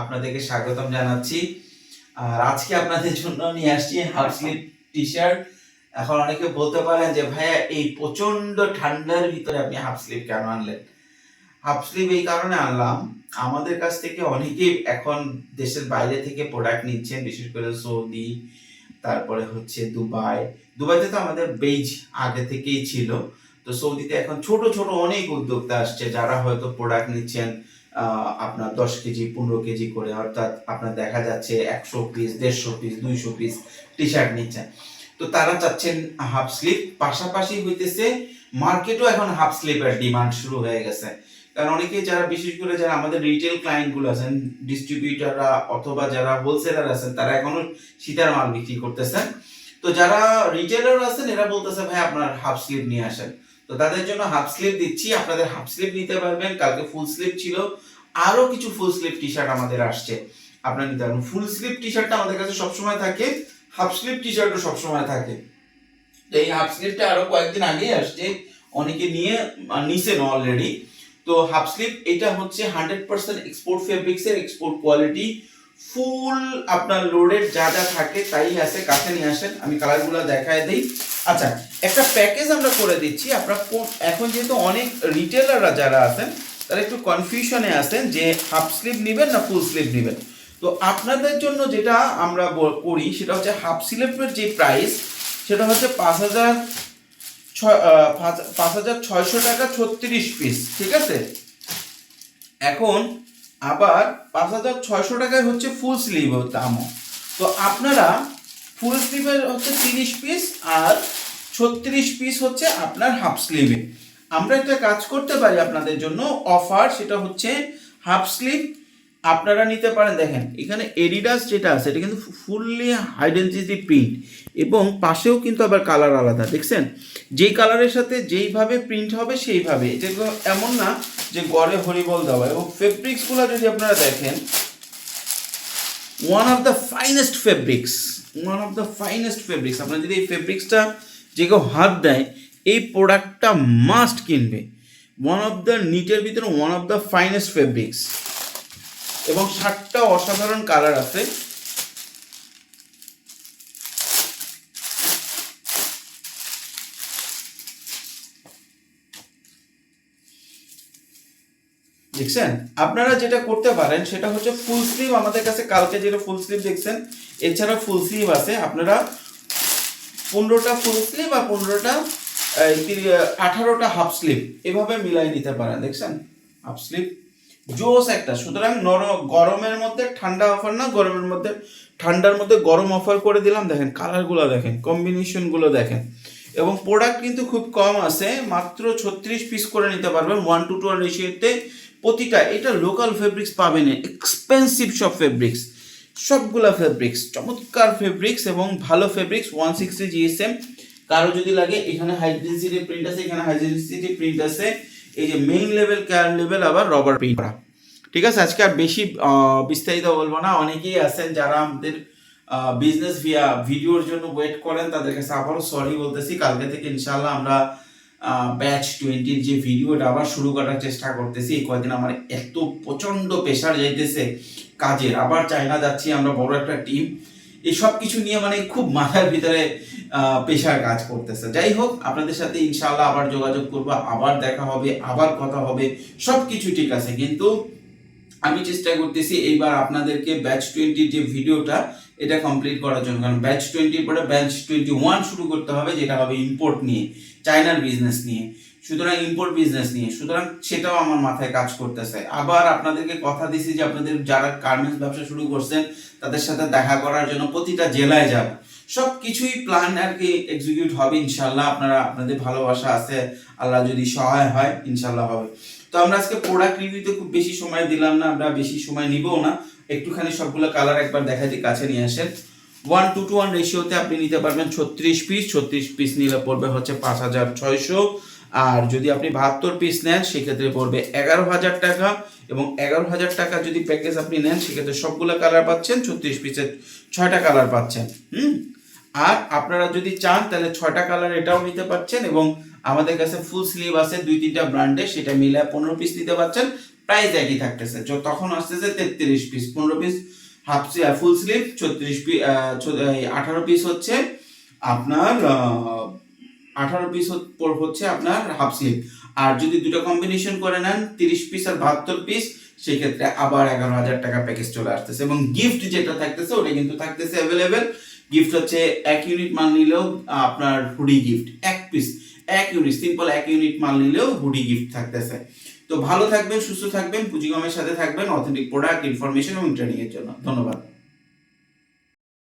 আপনাদেরকে স্বাগতম জানাচ্ছি। আর আজকে আপনাদের জন্য নিয়ে আসছি হাফ স্লিভ টি শার্ট এখন অনেকে বলতে পারেন যে, ভাইয়া, এই প্রচণ্ড ঠান্ডার ভিতরে আপনি হাফ স্লিভ কেন আনলেন? হাফ স্লিভ এই কারণে আনলাম। আমাদের কাছ থেকে অনেকেই এখন দেশের বাইরে থেকে প্রোডাক্ট নিচ্ছেন, বিশেষ করে সৌদি, তারপরে হচ্ছে দুবাই। দুবাইতে তো আমাদের বেজ আগে থেকেই ছিল। তো সৌদিতে এখন ছোট ছোট অনেক উদ্যোক্তা আসছে যারা হয়তো প্রোডাক্ট নিচ্ছেন। আপনার দশ কেজি, পনেরো কেজি করে, অর্থাৎ আপনার দেখা যাচ্ছে একশো পিস দেড়শো পিস দুইশো পিস টি শার্ট নিচ্ছেন। তো তারা চাচ্ছেন হাফ স্লিভ পাশাপাশি হইতেছে মার্কেটও এখন হাফ স্লিভের ডিমান্ড শুরু হয়ে গেছে। কারণ অনেকে যারা, বিশেষ করে যারা আমাদের রিটেল ক্লায়েন্টগুলো আছেন ডিস্ট্রিবিউটাররা অথবা যারা হোলসেলার আছেন, তারা এখনও শীতের মাল বিক্রি করতেছেন। তো যারা রিটেলার আছেন, এরা বলতেছে, ভাই, আপনার হাফ স্লিভ নিয়ে আসেন। তো তাদের জন্য হাফ স্লিভ দিচ্ছি, আপনাদের হাফ স্লিভ নিতে পারবেন, কালকে ফুল স্লিভ ছিল। আরও কিছু ফুল স্লিভ টি শার্ট আমাদের আসছে। আপনার নিতে পারবেন ফুল স্লিভ টি শার্টটা আমাদের কাছে সবসময় থাকে হাফ স্লিভ টি শার্টও সবসময় থাকে। তো এই হাফ স্লিভটা আরও কয়েকদিন আগেই আসছে, অনেকে নিয়ে নিছেন অলরেডি তো হাফ স্লিভ এটা হচ্ছে হান্ড্রেড পার্সেন্ট এক্সপোর্ট ফেব্রিক্স এর এক্সপোর্ট কোয়ালিটি ফুল আপনার লোডের যা যা থাকে তাই আছে, কাছে নিয়ে আসেন, আমি কালারগুলো দেখায় দিই। আচ্ছা একটা প্যাকেজ আমরা করে দিচ্ছি। আপনার এখন যেহেতু অনেক রিটেলাররা যারা আছেন, তারা একটু কনফিউশনে আছেন যে হাফ স্লিভ নেবেন না ফুল স্লিভ নেবেন। তো আপনাদের জন্য যেটা আমরা করি, সেটা হচ্ছে হাফ স্লিভের যে প্রাইস সেটা হচ্ছে পাঁচ হাজার পাঁচ- হাজার ছয়শো টাকা ছত্রিশ পিস ঠিক আছে? এখন আবার পাঁচ হাজার ছয়শো টাকায় হচ্ছে ফুল স্লিভ দামও। তো আপনারা ফুল স্লিভের হচ্ছে তিরিশ পিস আর ছত্রিশ পিস হচ্ছে আপনার হাফ স্লিভে আমরা একটা কাজ করতে পারি আপনাদের জন্য। অফার সেটা হচ্ছে হাফ স্লিভ আপনারা নিতে পারেন, দেখেন, এখানে এডিডাস যেটা আছে, এটা কিন্তু ফুললি হাইডেন্সিটি প্রিন্ট এবং পাশেও কিন্তু আবার কালার আলাদা, দেখছেন? যেই কালারের সাথে যেইভাবে প্রিন্ট হবে, সেইভাবে। এটা এমন না যে গড়ে হরিবল দেওয়া। এবং ফেব্রিক্সগুলো যদি আপনারা দেখেন one of the finest fabrics one of the finest fabrics আপনার যদি এই ফেব্রিক্সটা যে কেউ হাত দেয়, এই প্রোডাক্টটা মাস্ট কিনবে। ওয়ান অফ দ্য নিটের ভিতরে one of the finest fabrics এবং সাতটা অসাধারণ কালার আছে। দেখছেন? আপনারা যেটা করতে পারেন, সেটা হচ্ছে ফুল স্লিভ আমাদের কাছে, কালকে যেটা ফুল স্লিভ দেখছেন এছাড়া ফুল স্লিভ আছে। আপনারা পনেরোটা ফুল স্লিভ আর পনেরোটা আঠারোটা হাফ স্লিভ এভাবে মিলাই নিতে পারেন, দেখছেন? হাফ স্লিভ জোস একটা। সুতরাং নর, গরমের মধ্যে ঠান্ডা অফার না, গরমের মধ্যে ঠান্ডার মধ্যে গরম অফার করে দিলাম। দেখেন কালারগুলো দেখেন কম্বিনেশনগুলো দেখেন। এবং প্রোডাক্ট কিন্তু খুব কম আছে, মাত্র ছত্রিশ পিস করে নিতে পারবেন ওয়ান টু টু রেশিওতে প্রতিটা, এটা লোকাল ফেব্রিক্স পাবেন এক্সপেন্সিভ সব ফেব্রিক্স সবগুলা ফেব্রিক্স চমৎকার ফেব্রিক্স এবং ভালো ফেব্রিক্স ওয়ান সিক্সটি জিএসএম কারও যদি লাগে, এখানে হাইডেন্সিটি প্রিন্ট আছে, এখানে হাইডেন্সিটি প্রিন্ট আছে। এই যে মেইন লেভেল কেয়ার লেভেল আবার রবার প্রিন্ট করা। ঠিক আছে, আজকে আর বেশি বিস্তারিত বলব না। অনেকেই আছেন যারা আমাদের বিজনেস ভিডিওর জন্য ওয়েট করেন, তাদের কাছে আবারও সরি বলতেছি। কালকে থেকে ইনশাল্লাহ আমরা ব্যাচ টোয়েন্টির যে ভিডিওটা আবার শুরু করার চেষ্টা করতেছি, এই কয়েকদিন আমার এত প্রচণ্ড প্রেশার যাইতেছে কাজের। আবার চায়না যাচ্ছি, আমরা বড় একটা টিম এই সব কিছু নিয়ে মানে খুব মাথার ভিতরে পেশার কাজ করতেছে। যাই হোক, আপনাদের সাথে ইনশাল্লাহ আবার যোগাযোগ করব, আবার দেখা হবে, আবার কথা হবে সব কিছু ঠিক আছে। কিন্তু আমি চেষ্টা করতেছি এইবার আপনাদেরকে ব্যাচ টোয়েন্টির যে ভিডিওটা এটা কমপ্লিট করার জন্য। কারণ ব্যাচ টোয়েন্টির পরে ব্যাচ টোয়েন্টি ওয়ান শুরু করতে হবে, যেটা হবে ইম্পোর্ট নিয়ে চায়নার বিজনেস নিয়ে। সুতরাং ইম্পোর্ট বিজনেস নিয়ে। সুতরাং সেটাও আমার মাথায় কাজ করতেছে। আবার আপনাদেরকে কথা দিছি যে আপনাদের যারা গার্মেন্টস ব্যবসা শুরু করছেন, তাদের সাথে দেখা করার জন্য প্রতিটা জেলায় যাব। সব কিছুই প্ল্যান আর কি এক্সিকিউট হবে ইনশাল্লাহ আপনারা, আপনাদের ভালোবাসা আছে। আল্লাহ যদি সহায় হয় ইনশাল্লাহ হবে। তো আমরা আজকে প্রোডাক্ট রিভিউতে খুব বেশি সময় দিলাম না, আমরা বেশি সময় নিবও না। একটুখানি সবগুলো কালার একবার দেখাতে কাছে নিয়ে আসেন। ওয়ান টু টু ওয়ান রেশিওতে আপনি নিতে পারবেন ছত্রিশ পিস ছত্রিশ পিস নিলে পড়বে হচ্ছে পাঁচ হাজার ছয়শো। আর যদি আপনি বাহাত্তর পিস নেন, সেক্ষেত্রে পড়বে এগারো হাজার টাকা। এবং এগারো হাজার টাকা যদি প্যাকেজ আপনি নেন, সেক্ষেত্রে সবগুলো কালার পাচ্ছেন, ছত্রিশ পিসের ছয়টা কালার পাচ্ছেন। হুম? আর আপনারা যদি চান, তাহলে ছয়টা কালার এটাও নিতে পারছেন এবং আমাদের কাছে ফুল স্লিভ আছে, দুই তিনটা ব্র্যান্ডে সেটা মিলে পনেরো পিস নিতে পারছেন। প্রাইস একই থাকতেছে। তখন আসতেছে তেত্রিশ পিস পনেরো পিস হাফ ফুল স্লিভ ছত্রিশ পিস আঠারো পিস হচ্ছে আপনার আঠারো পিস হচ্ছে আপনার হাফ স্লিভ আর যদি দুটো কম্বিনেশন করে নেন, তিরিশ পিস আর বাহাত্তর পিস সেই ক্ষেত্রে আবার এগারো হাজার টাকা প্যাকেজ চলে আসতেছে। এবং গিফট যেটা থাকতেছে, ওটা কিন্তু থাকতেছে অ্যাভেলেবেল গিফট হচ্ছে এক ইউনিট মাল নিলেও আপনার হুডি গিফট এক পিস এক ইউনিট সিম্পল এক ইউনিট মাল নিলেও হুডি গিফট থাকতেছে। তো ভালো থাকবেন, সুস্থ থাকবেন, পুঁজিগমের সাথে থাকবেন অথেন্টিক প্রোডাক্ট ইনফরমেশন এবং ট্রেনিং এর জন্য। ধন্যবাদ।